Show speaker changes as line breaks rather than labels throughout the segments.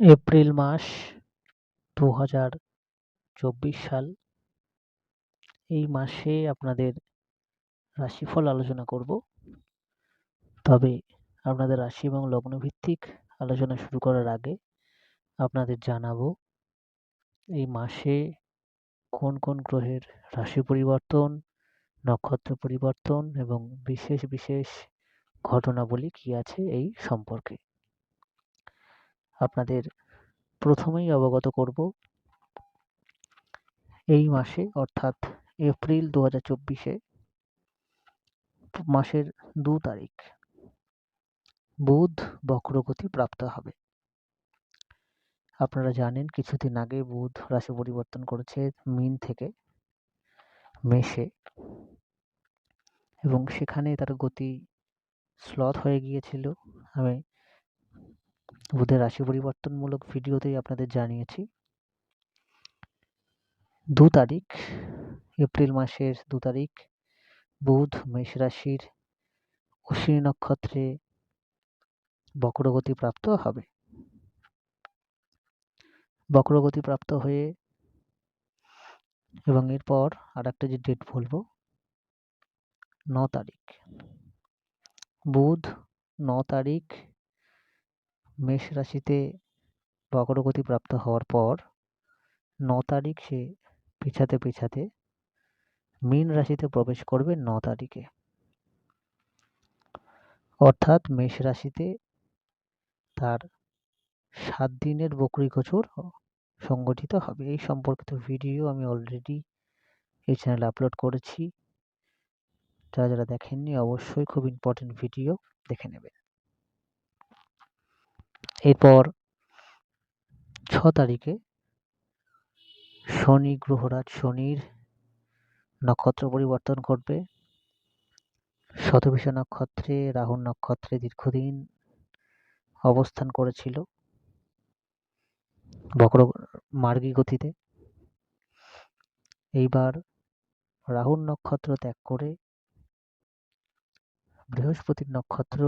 April মাস দু হাজার চব্বিশ সাল। এই মাসে আপনাদের রাশিফল আলোচনা করব। তবে আপনাদের রাশি এবং লগ্ন ভিত্তিক আলোচনা শুরু করার আগে আপনাদের জানাব, এই মাসে কোন কোন গ্রহের রাশি পরিবর্তন, নক্ষত্র পরিবর্তন এবং বিশেষ বিশেষ ঘটনাবলী কি আছে এই সম্পর্কে। আপনাদের প্রথমেই অবগত করব। এই মাসে, অর্থাৎ এপ্রিল দু হাজার চব্বিশে, মাসের দু তারিখ, বুধ বক্রগতি প্রাপ্ত হবে। আপনারা জানেন, কিছুদিন আগে বুধ রাশি পরিবর্তন করেছে মিন থেকে মেষে এবং সেখানে তার গতি স্লথ হয়ে গিয়েছিল। আমি বুধের রাশি পরিবর্তনমূলক ভিডিওতেই আপনাদের জানিয়েছি। দু তারিখ, এপ্রিল মাসের দু তারিখ, বুধ, মেষ রাশির অশ্বিনী নক্ষত্রে বক্রগতি প্রাপ্ত হবে। বক্রগতি প্রাপ্ত হয়ে এবং এরপর আর একটা যে ডেট বলব, ন তারিখ। বুধ, ন তারিখ মেষ রাশিতে বক্রগতি প্রাপ্ত হওয়ার পর ন তারিখ সে পিছাতে পিছাতে মীন রাশিতে প্রবেশ করবে ন তারিখে। অর্থাৎ মেষ রাশিতে তার সাত দিনের বকরি গোচর সংগঠিত হবে। এই সম্পর্কিত ভিডিও আমি অলরেডি এই চ্যানেলে আপলোড করেছি। যারা যারা দেখেননি, অবশ্যই খুব ইম্পর্টেন্ট ভিডিও দেখে নেবেন। এরপর ছ তারিখে শনি গ্রহরাজ শনির নক্ষত্র পরিবর্তন করবে শতভিষা নক্ষত্রে রাহুল নক্ষত্রে দীর্ঘদিন অবস্থান করেছিল বক্র মার্গী গতিতে। এইবার রাহুল নক্ষত্র ত্যাগ করে বৃহস্পতির নক্ষত্র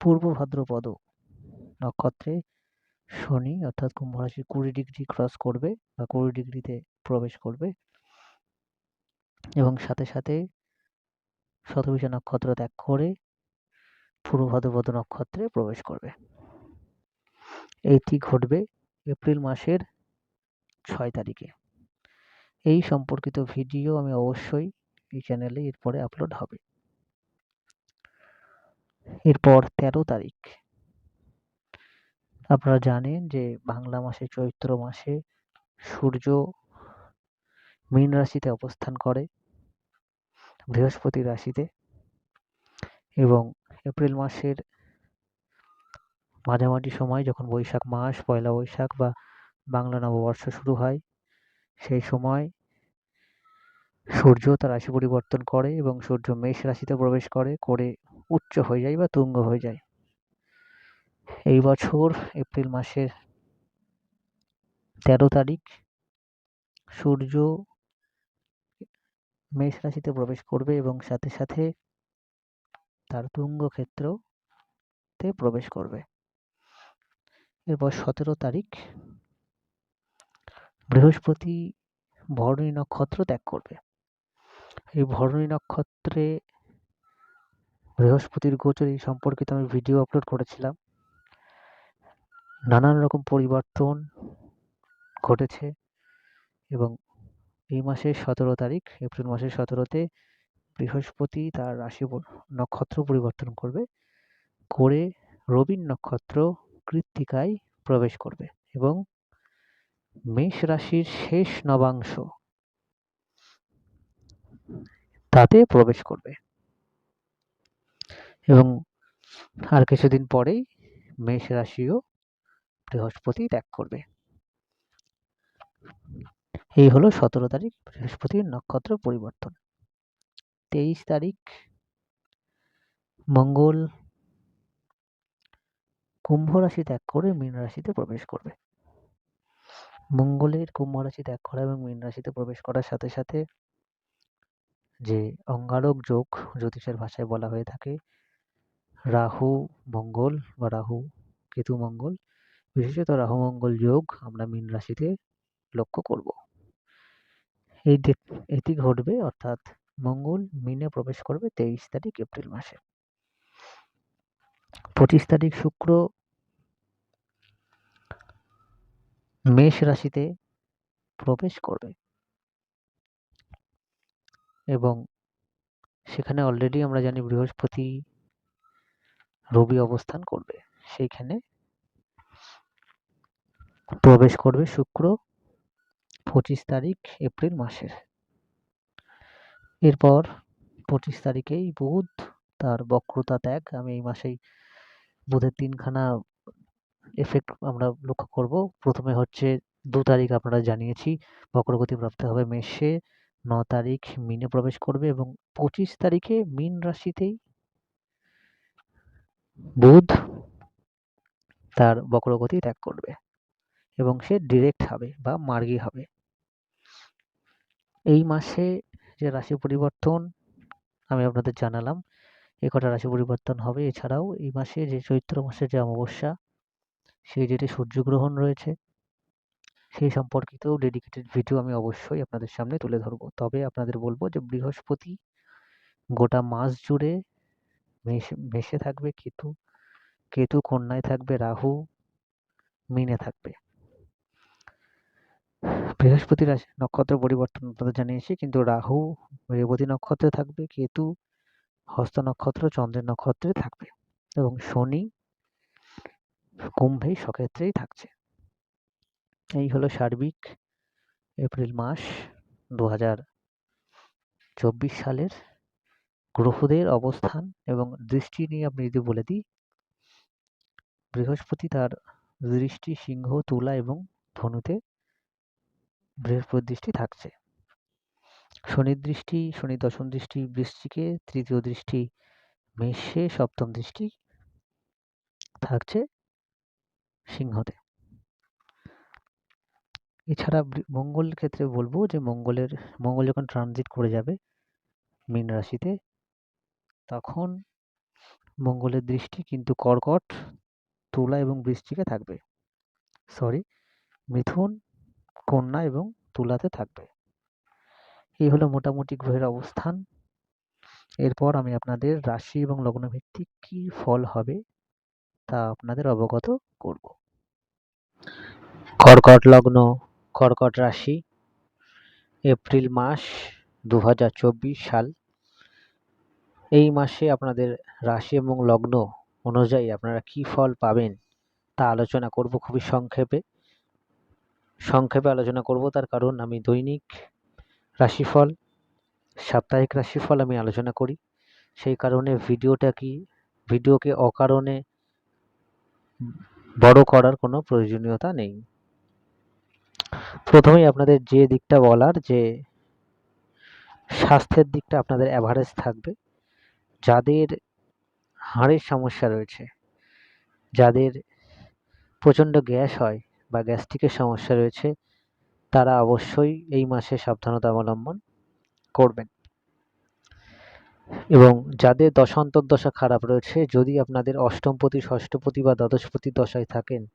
পূর্ব ভাদ্রপদ নক্ষত্রে শনি অর্থাৎ কুম্ভ রাশির কুড়ি ডিগ্রি ক্রস করবে বা কুড়ি ডিগ্রিতে প্রবেশ করবে। এবং সাথে সাথে শতভিষা নক্ষত্র ত্যাগ করে পূর্ব ভাদ্রপদ নক্ষত্রে প্রবেশ করবে। এইটি ঘটবে এপ্রিল মাসের ছয় তারিখে। এই সম্পর্কিত ভিডিও আমি অবশ্যই এই চ্যানেলে এরপরে আপলোড হবে। এরপর তেরো তারিখ। আপনারা জানেন যে বাংলা মাসে, চৈত্র মাসে সূর্য মীন রাশিতে অবস্থান করে, বৃহস্পতি রাশিতে এবং এপ্রিল মাসের মাঝামাঝি সময় যখন বৈশাখ মাস, পয়লা বৈশাখ বা বাংলা নববর্ষ শুরু হয়, সেই সময় সূর্য তার রাশি পরিবর্তন করে এবং সূর্য মেষ রাশিতে প্রবেশ করে করে উচ্চ হয়ে যায় বা তুঙ্গ হয়ে যায়। এই বছর এপ্রিল মাসের তেরো তারিখ সূর্য মেষ রাশিতে প্রবেশ করবে এবং সাথে সাথে তার তুঙ্গ ক্ষেত্রতে প্রবেশ করবে। এরপর সতেরো তারিখ বৃহস্পতি ভরণী নক্ষত্র ত্যাগ করবে। এই ভরণী নক্ষত্রে বৃহস্পতির গোচর এই সম্পর্কিত আমি ভিডিও আপলোড করেছিলাম। নানান রকম পরিবর্তন ঘটেছে এবং এই মাসের সতেরো তারিখ, এপ্রিল মাসের সতেরোতে বৃহস্পতি তার রাশি নক্ষত্র পরিবর্তন করবে, করে রবির নক্ষত্র কৃত্তিকায় প্রবেশ করবে এবং মেষ রাশির শেষ নবাংশ তাতে প্রবেশ করবে। এবং আর কিছুদিন পরেই মেষ রাশিও বৃহস্পতি ত্যাগ করবে। এই হলো সতেরো তারিখ, বৃহস্পতির নক্ষত্র পরিবর্তন। তেইশ তারিখ, মঙ্গল কুম্ভ রাশি ত্যাগ করে মীন রাশিতে প্রবেশ করবে। মঙ্গলের কুম্ভ রাশি ত্যাগ করা এবং মীন রাশিতে প্রবেশ করার সাথে সাথে যে অঙ্গারক যোগ জ্যোতিষের ভাষায় বলা হয়ে থাকে, রাহু মঙ্গল বা রাহু কেতু মঙ্গল বিশেষত রাহু মঙ্গল যোগ আমরা মীন রাশিতে লক্ষ্য করব। এই এটি ঘটবে অর্থাৎ মঙ্গল মিনে প্রবেশ করবে তেইশ তারিখ এপ্রিল মাসে। পঁচিশ তারিখ শুক্র মেষ রাশিতে প্রবেশ করবে। এবং সেখানে অলরেডি আমরা জানি বৃহস্পতি রবি অবস্থান করবে। সেইখানে প্রবেশ করবে শুক্র পঁচিশ তারিখ এপ্রিল মাসের। এরপর পঁচিশ তারিখেই বুধ তার বক্রতা ত্যাগ। আমি এই মাসেই বুধের তিনখানা এফেক্ট আমরা লক্ষ্য করব। প্রথমে হচ্ছে দু তারিখ আপনারা জানিয়েছি, বক্রগতি প্রাপ্ত হবে মেষে। ন তারিখ মিনে প্রবেশ করবে এবং পঁচিশ তারিখে মীন রাশিতেই বুধ তার বক্রগতি ত্যাগ করবে। এবং সে ডিরেক্ট হবে বা মার্গী হবে। এই মাসে যে রাশি পরিবর্তন আমি আপনাদের জানালাম, এ কটা রাশি পরিবর্তন হবে। এছাড়াও এই মাসে যে চৈত্র মাসের যে অমাবস্যা, সেই যেটি সূর্যগ্রহণ রয়েছে। সেই সম্পর্কিতও ডেডিকেটেড ভিডিও আমি অবশ্যই আপনাদের সামনে তুলে ধরবো। তবে আপনাদের বলব যে বৃহস্পতি গোটা মাস জুড়ে মেষে থাকবে, কেতু কেতু কন্যায় থাকবে, রাহু, মিনে থাকবে। বৃহস্পতি রাশি নক্ষত্র পরিবর্তন আপনাদের জানিয়েছি, কিন্তু রাহু রেবতী নক্ষত্রে থাকবে, কেতু হস্ত নক্ষত্র, চন্দ্রের নক্ষত্রে থাকবে এবং শনি কুম্ভেই সক্ষেত্রেই থাকছে। এই হলো সার্বিক এপ্রিল মাস দু চব্বিশ সালের গ্রহদের অবস্থান এবং দৃষ্টি নিয়ে আপনি যদি বলে দিই, বৃহস্পতি তার দৃষ্টি সিংহ, তুলা এবং ধনুতে বৃহস্পতি দৃষ্টি থাকছে। শনির দৃষ্টি, শনি দশম দৃষ্টি, বৃশ্চিকে তৃতীয় দৃষ্টি, মেষে সপ্তম দৃষ্টি থাকছে সিংহতে। এছাড়া মঙ্গল ক্ষেত্রে বলব যে মঙ্গলের, মঙ্গল যখন ট্রানজিট করে যাবে মীন রাশিতে, তখন মঙ্গলের দৃষ্টি কিন্তু কর্কট, তুলা এবং বৃশ্চিকে থাকবে। সরি মিথুন কন্যা এবং তুলাতে থাকবে। এই হলো মোটামুটি গ্রহের অবস্থান। এরপর আমি আপনাদের রাশি এবং লগ্ন ভিত্তিক কী ফল হবে তা আপনাদের অবগত করব। কর্কট লগ্ন, কর্কট রাশি, এপ্রিল মাস দু হাজার চব্বিশ সাল। এই মাসে আপনাদের রাশি এবং লগ্ন অনুযায়ী আপনারা কী ফল পাবেন তা আলোচনা করব খুবই সংক্ষেপে। সংক্ষেপে আলোচনা করব, তার কারণ আমি দৈনিক রাশিফল, সাপ্তাহিক রাশিফল আমি আলোচনা করি। সেই কারণে ভিডিওটা কি, ভিডিওকে অকারণে বড় করার কোনো প্রয়োজনীয়তা নেই। প্রথমেই আপনাদের যে দিকটা বলার, যে স্বাস্থ্যের দিকটা আপনাদের অ্যাভারেজ থাকবে, যাদের হাড়ের সমস্যা রয়েছে, যাদের প্রচণ্ড গ্যাস হয় বা গ্যাস্ট্রিকের সমস্যা রয়েছে, তারা অবশ্যই এই মাসে সাবধানতা অবলম্বন করবেন। এবং যাদের দশান্তর্দশা খারাপ রয়েছে, যদি আপনাদের অষ্টমপতি ষষ্ঠপতি বা দ্বাদশপতি দশায় থাকেন,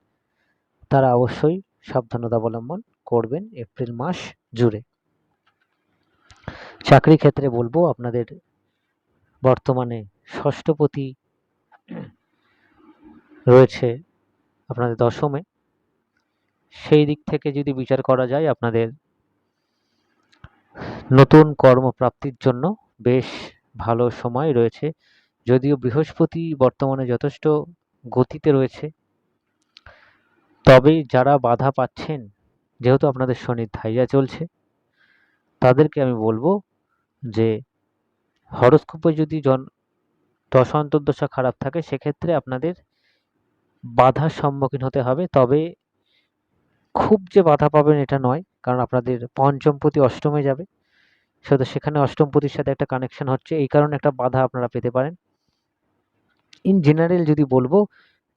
তারা অবশ্যই সাবধানতা অবলম্বন করবেন এপ্রিল মাস জুড়ে। চাকরি ক্ষেত্রে বলব, আপনাদের বর্তমানে ষষ্ঠপতি রয়েছে আপনাদের দশমে। সেই দিক থেকে যদি বিচার করা যায় আপনাদের নতুন কর্মপ্রাপ্তির জন্য বেশ ভালো সময় রয়েছে। যদিও বৃহস্পতি বর্তমানে যথেষ্ট গতিতে রয়েছে। তবে যারা বাধা পাচ্ছেন, যেহেতু আপনাদের শনির ধাইয়া চলছে, তাদেরকে আমি বলব যে হরস্কোপে যদি জন দশা অন্তর্দশা খারাপ থাকে, সেক্ষেত্রে আপনাদের বাধার সম্মুখীন হতে হবে। তবে খুব যে বাধা পাবেন এটা নয়, কারণ আপনাদের পঞ্চম পঞ্চমপতি অষ্টমে যাবে। শুধু সেখানে অষ্টম অষ্টমপতির সাথে একটা কানেকশন হচ্ছে, এই কারণে একটা বাধা আপনারা পেতে পারেন। ইন জেনারেল যদি বলব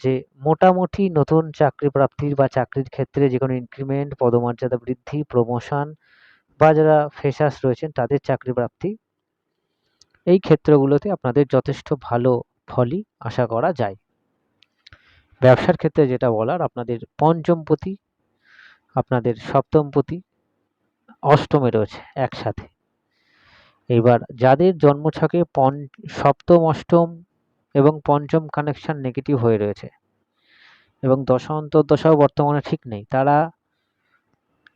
যে মোটামুটি নতুন চাকরি প্রাপ্তির বা চাকরির ক্ষেত্রে যে কোনো ইনক্রিমেন্ট পদমর্যাদা বৃদ্ধি প্রমোশন বা যারা ফ্রেশার্স রয়েছেন তাদের চাকরি প্রাপ্তি, এই ক্ষেত্রগুলোতে আপনাদের যথেষ্ট ভালো ফলই আশা করা যায়। ব্যবসার ক্ষেত্রে যেটা বলার, আপনাদের পঞ্চমপতি আপনাদের সপ্তম সপ্তমপতি অষ্টমে রয়েছে একসাথে। এবার যাদের জন্মছকে পঞ্চ সপ্তম, অষ্টম এবং পঞ্চম কানেকশন নেগেটিভ হয়ে রয়েছে এবং দশা অন্তর্দশাও বর্তমানে ঠিক নেই, তারা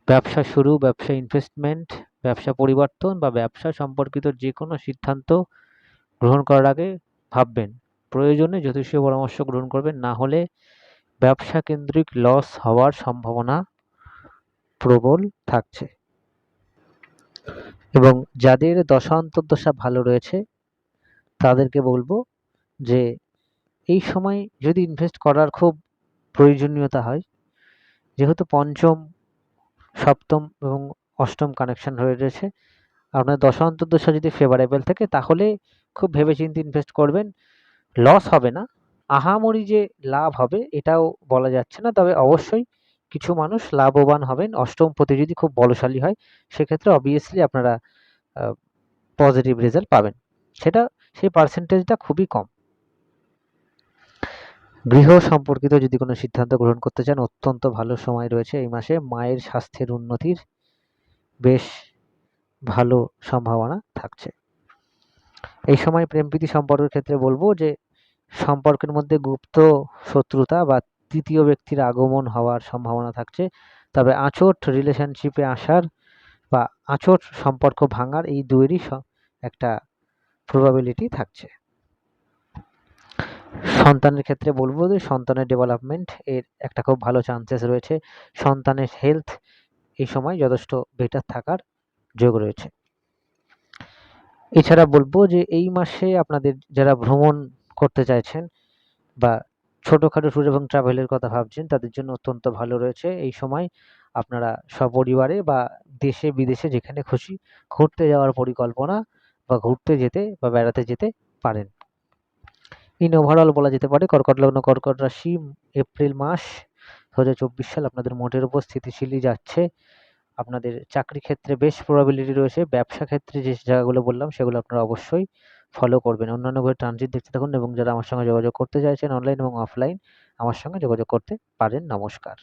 ব্যবসা শুরু, ব্যবসা ইনভেস্টমেন্ট ব্যবসা পরিবর্তন বা ব্যবসা সম্পর্কিত যে কোনো সিদ্ধান্ত গ্রহণ করার আগে ভাববেন, প্রয়োজনে জ্যোতিষীয় পরামর্শ গ্রহণ করবেন, না হলে ব্যবসা কেন্দ্রিক লস হওয়ার সম্ভাবনা প্রবল থাকছে। এবং যাদের দশা ভালো রয়েছে, তাদেরকে বলব যে, এই সময় যদি ইনভেস্ট করার খুব প্রয়োজনীয়তা হয়, যেহেতু পঞ্চম, সপ্তম এবং অষ্টম কানেকশন হয়ে রয়েছে, আপনার দশা যদি ফেভারেবল থাকে, তাহলে খুব ভেবেচিন্তে ইনভেস্ট করবেন। লস হবে না। আহামরি যে লাভ হবে, এটাও বলা যাচ্ছে না। তবে অবশ্যই কিছু মানুষ লাভবান হবেন। অষ্টম পতি যদি খুব বলশালী হয়, সেক্ষেত্রে অবভিয়াসলি আপনারা পজিটিভ রেজাল্ট পাবেন। সেটা, সেই পার্সেন্টেজটা খুবই কম। গৃহ সম্পর্কিত যদি কোনো সিদ্ধান্ত গ্রহণ করতে চান, অত্যন্ত ভালো সময় রয়েছে এই মাসে। মায়ের স্বাস্থ্যের উন্নতির বেশ ভালো সম্ভাবনা থাকছে। এই সময় প্রেমপ্রীতি সম্পর্কের ক্ষেত্রে বলব যে, সম্পর্কের মধ্যে গুপ্ত শত্রুতা বা তৃতীয় ব্যক্তির আগমন হওয়ার সম্ভাবনা থাকছে। তবে আঁচোট রিলেশনশিপে আসার বা আঁচোট সম্পর্ক ভাঙার এই দুয়েরই একটা প্রবাবিলিটি থাকছে। সন্তানের ক্ষেত্রে বলব যে সন্তানের ডেভেলপমেন্ট এর একটা খুব ভালো চান্সেস রয়েছে। সন্তানের হেলথ এই সময় যথেষ্ট বেটার থাকার যোগ রয়েছে। এছাড়া বলব যে এই মাসে আপনাদের যারা ভ্রমণ করতে চাইছেন বা ছোটোখাটো ট্যুর এবং ট্রাভেলের কথা ভাবছেন, তাদের জন্য অত্যন্ত ভালো রয়েছে। এই সময় আপনারা সপরিবারে বা দেশে বিদেশে যেখানে খুশি ঘুরতে যাওয়ার পরিকল্পনা বা ঘুরতে যেতে বা বেড়াতে যেতে পারেন। ইন ওভারঅল বলা যেতে পারে, কর্কট লগ্ন, কর্কট রাশি, এপ্রিল মাস দু হাজার চব্বিশ সাল আপনাদের মোটের উপর স্থিতিশীলই যাচ্ছে। আপনাদের চাকরি ক্ষেত্রে বেশ প্রবাবিলিটি রয়েছে। ব্যবসা ক্ষেত্রে যে জায়গাগুলো বললাম, সেগুলো আপনারা অবশ্যই ফলো করবেন। অন্যান্য ঘরে ট্রানজিট দেখতে থাকুন এবং যারা আমার সঙ্গে যোগাযোগ করতে চাইছেন অনলাইন এবং অফলাইন আমার সঙ্গে যোগাযোগ করতে পারেন। নমস্কার।